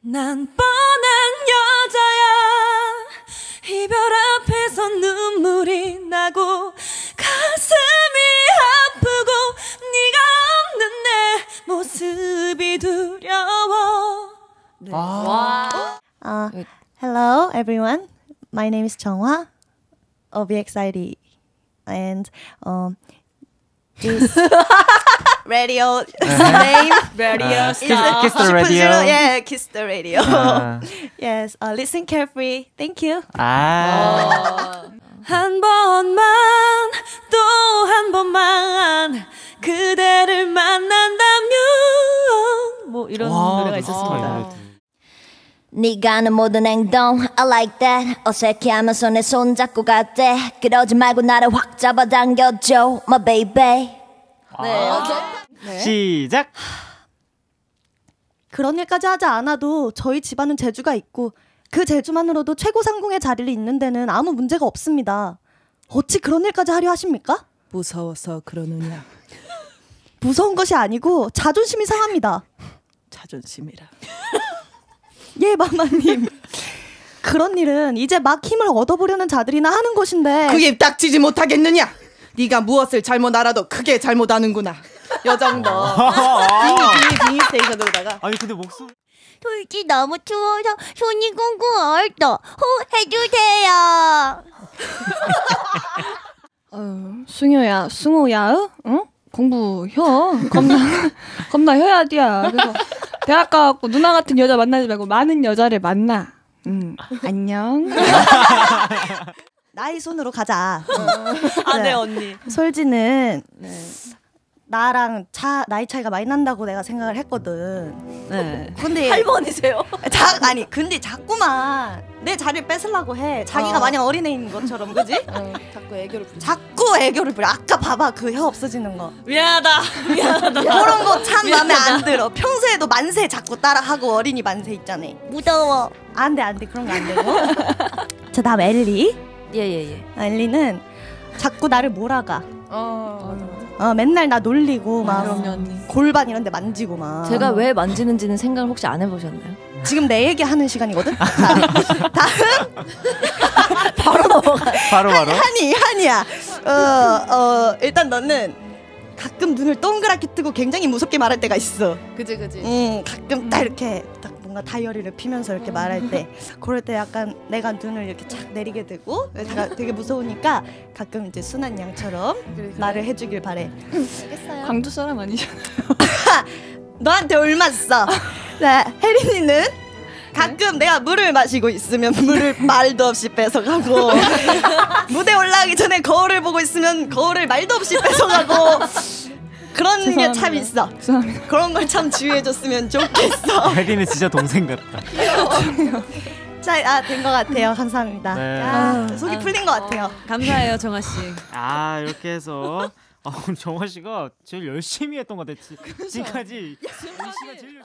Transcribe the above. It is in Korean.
난 뻔한 여자야 이별 앞에서 눈물이 나고 가슴이 아프고 네가 없는 내 모습이 두려워 Uh, hello, everyone. My name is Chonghwa of EXID, and um, this radio name Radio is Kiss, kiss the radio. Yeah, kiss the radio. 아, yes, uh, listen carefully. Thank you. 아. 한 번만 또 한 번만 그대를 만난다면 뭐 이런 노래가 있었습니다. 네가 하는 모든 행동 I like that 어색해하면서 내 손 잡고 갔대 그러지 말고 나를 확 잡아당겨줘 My baby 시작. 그런 일까지 하지 않아도 저희 집안은 재주가 있고 그 재주만으로도 최고 상궁의 자리를 잇는 데는 아무 문제가 없습니다. 어찌 그런 일까지 하려 하십니까? 무서워서 그러느냐 무서운 것이 아니고 자존심이 상합니다. 자존심이라 예, 마마님. 그런 일은 이제 막 힘을 얻어보려는 자들이나 하는 것인데 그게 닥치지 못하겠느냐 네가 무엇을 잘못 알아도 크게 잘못하는구나 요 정도 빙의 빙의 빙의 스테이션으로다가 아니 근데 목소리 솔직히 너무 추워서 손이 꽁꽁 얼떠 호 해주세요 승효야, 승호야, 응? 공부해. 겁나, 겁나 해야 돼. 그래서 대학 가갖고 누나 같은 여자 만나지 말고 많은 여자를 만나. 응, 안녕. 나의 손으로 가자. 아, 네, 언니. 솔지는 나랑 차 나이 차이가 많이 난다고 내가 생각을 했거든. 네. 근데 할머니세요? 자, 아니 근데 자꾸만 내 자리를 뺏으려고 해. 자기가 어. 마냥 어린애인 것처럼 그지? 자꾸 애교를 부리 자꾸 애교를 부려. 아까 봐봐 그 혀 없어지는 거. 미안하다. 미안하다. 그런 거 참 마음에 안 들어. 평소에도 만세 자꾸 따라하고 어린이 만세 있잖아. 무더워 안 돼 안 돼 그런 거 안 되고. 자 다음 엘리. 예 예예. 아, 엘리는 자꾸 나를 몰아가. 어 맞아 맞아 어 맨날 나 놀리고 막 그럼요, 언니. 골반 이런 데 만지고 막. 제가 왜 만지는지는 생각을 혹시 안 해보셨나요? 지금 내 얘기 하는 시간이거든. 자, 다음 바로 넘어가. 바로 바로. 한이 한이야. 어, 어, 일단 너는 가끔 눈을 동그랗게 뜨고 굉장히 무섭게 말할 때가 있어. 그지 그지 음, 가끔 딱 이렇게 딱 뭔가 다이어리를 피면서 이렇게 말할 때 그럴 때 약간 내가 눈을 이렇게 착 내리게 되고 내가 되게 무서우니까 가끔 이제 순한 양처럼 말을 해주길 바래. 광주 사람 아니죠? 너한테 올맞어. 네, 혜린이는 가끔 내가 물을 마시고 있으면 물을 말도 없이 뺏어가고 무대 올라가기 전에 거울을 보고 있으면 거울을 말도 없이 뺏어가고 그런 게 참. 있어. 죄송합니다. 그런 걸 참 주의해줬으면 좋겠어. 혜린은 진짜 동생 같다. 자, 아, 된 것 같아요. 감사합니다. 네. 아, 속이 풀린 것 같아요. 감사해요, 정아 씨. 아 이렇게 해서 아, 오늘 정화 씨가 제일 열심히 했던 것 같아. 지- 지금까지 이 씨가 제일 열심히.